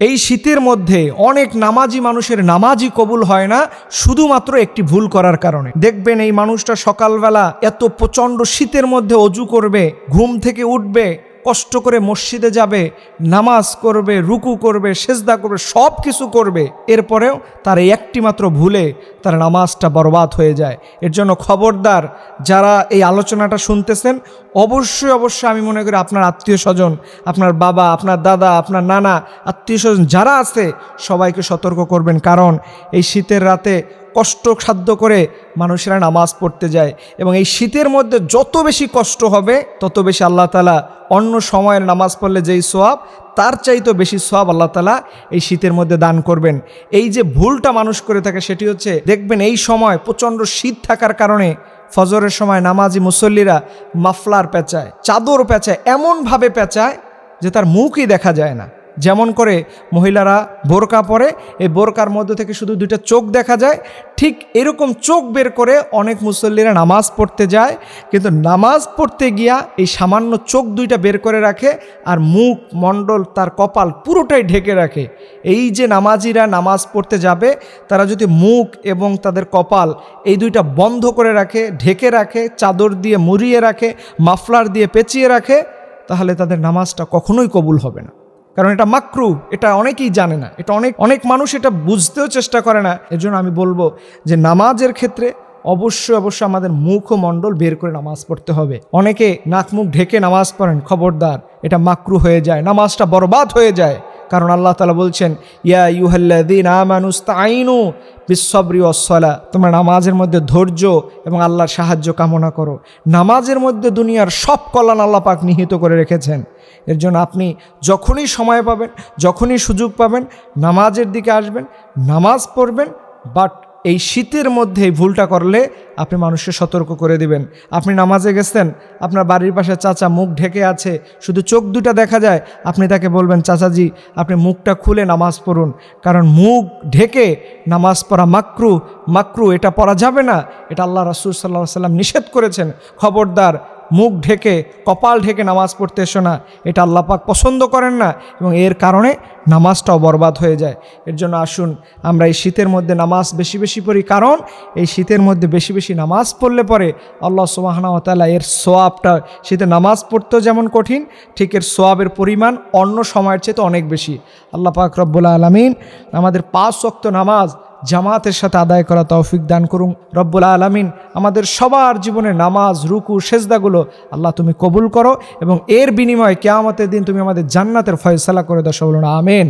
এই শীতের মধ্যে অনেক নামাজি মানুষের নামাজই কবুল হয় না, শুধুমাত্র একটি ভুল করার কারণে। দেখবেন এই মানুষটা সকালবেলা এত প্রচণ্ড শীতের মধ্যে অজু করবে, ঘুম থেকে উঠবে কষ্ট করে মসজিদে যাবে, নামাজ করবে, রুকু করবে, সেজদা করবে, সব কিছু করবে। এরপরেও তার এই একটি মাত্র ভুলে তার নামাজটা বরবাদ হয়ে যায়। এর জন্য খবরদার যারা এই আলোচনাটা শুনতেছেন, অবশ্যই অবশ্যই আমি মনে করি আপনার আত্মীয় স্বজন, আপনার বাবা, আপনার দাদা, আপনার নানা, আত্মীয় স্বজন যারা আছে, সবাইকে সতর্ক করবেন। কারণ এই শীতের রাতে কষ্ট সাধ্য করে মানুষেরা নামাজ পড়তে যায় এবং এই শীতের মধ্যে যত বেশি কষ্ট হবে, তত বেশি আল্লাহ তালা অন্য সময়ের নামাজ পড়লে যেই সোয়াব তার চাইতে বেশি সোয়াব আল্লাহ তালা এই শীতের মধ্যে দান করবেন। এই যে ভুলটা মানুষ করে থাকে সেটি হচ্ছে, দেখবেন এই সময় প্রচণ্ড শীত থাকার কারণে ফজরের সময় নামাজি মুসল্লিরা মাফলার পেঁচায়, চাদর পেঁচায়, এমনভাবে পেঁচায় যে তার মুখই দেখা যায় না। যেমন করে মহিলারা বোরকা পরে, এই বোরকার মধ্যে থেকে শুধু দুইটা চোখ দেখা যায়। ঠিক এরকম চোখ বের করে অনেক মুসল্লিরা নামাজ পড়তে যায়, কিন্তু নামাজ পড়তে গিয়া এই সামান্য চোখ দুইটা বের করে রাখে আর মুখ, মণ্ডল, তার কপাল পুরোটাই ঢেকে রাখে। এই যে নামাজিরা নামাজ পড়তে যাবে, তারা যদি মুখ এবং তাদের কপাল এই দুইটা বন্ধ করে রাখে, ঢেকে রাখে, চাদর দিয়ে মুড়িয়ে রাখে, মাফলার দিয়ে পেঁচিয়ে রাখে, তাহলে তাদের নামাজটা কখনোই কবুল হবে না। কারণ এটা মাকরু, এটা অনেকেই জানে না। এটা অনেক অনেক মানুষ এটা বুঝতেও চেষ্টা করে না। এর জন্য আমি বলব যে নামাজের ক্ষেত্রে অবশ্যই অবশ্যই আমাদের মুখ ও মণ্ডল বের করে নামাজ পড়তে হবে। অনেকে নাক মুখ ঢেকে নামাজ পড়েন, খবরদার। এটা মাকরু হয়ে যায়, নামাজটা বরবাদ হয়ে যায়। কারণ আল্লাহ তালা বলছেন, ইয়া ইউহাল্লাদিন আমানুস্তাইনু বিশ্বরি অসলা তোমরা নামাজের মধ্যে ধৈর্য এবং আল্লাহর সাহায্য কামনা করো। নামাজের মধ্যে দুনিয়ার সব কল্যাণ আল্লাহ পাক নিহিত করে রেখেছেন। এর জন্য আপনি যখনই সময় পাবেন, যখনই সুযোগ পাবেন, নামাজের দিকে আসবেন, নামাজ পড়বেন বাট এই শীতের মধ্যে এই ভুলটা করলে আপনি মানুষকে সতর্ক করে দিবেন। আপনি নামাজে গেছেন, আপনার বাড়ির পাশে চাচা মুখ ঢেকে আছে, শুধু চোখ দুটা দেখা যায়, আপনি তাকে বলবেন, চাচাজি, আপনি মুখটা খুলে নামাজ পড়ুন। কারণ মুখ ঢেকে নামাজ পড়া মাকরু মাকরু, এটা পড়া যাবে না। এটা আল্লাহ রাসুল সাল্লাহ সাল্লাম নিষেধ করেছেন। খবরদার মুখ ঢেকে, কপাল ঢেকে নামাজ পড়তে এসো না। এটা আল্লাপাক পছন্দ করেন না এবং এর কারণে নামাজটাও বরবাদ হয়ে যায়। এর জন্য আসুন, আমরা এই শীতের মধ্যে নামাজ বেশি বেশি পড়ি। কারণ এই শীতের মধ্যে বেশি বেশি নামাজ পড়লে পরে আল্লাহ সুবাহনতালা এর সোয়াবটা, শীতে নামাজ পড়তেও যেমন কঠিন, ঠিক এর সোয়াবের পরিমাণ অন্য সময়ের চেয়ে তো অনেক বেশি। আল্লাহ পাক রব্বুল্লা আলমিন আমাদের পাঁচ শক্ত নামাজ জামাতের সাথে আদায় করা তৌফিক দান করুন। রব্বুল আলমিন আমাদের সবার জীবনে নামাজ, রুকু, সেজদাগুলো আল্লাহ তুমি কবুল করো এবং এর বিনিময়ে কেয়ামতের দিন তুমি আমাদের জান্নাতের ফয়সালা করে দাও। বলুন, আমেন।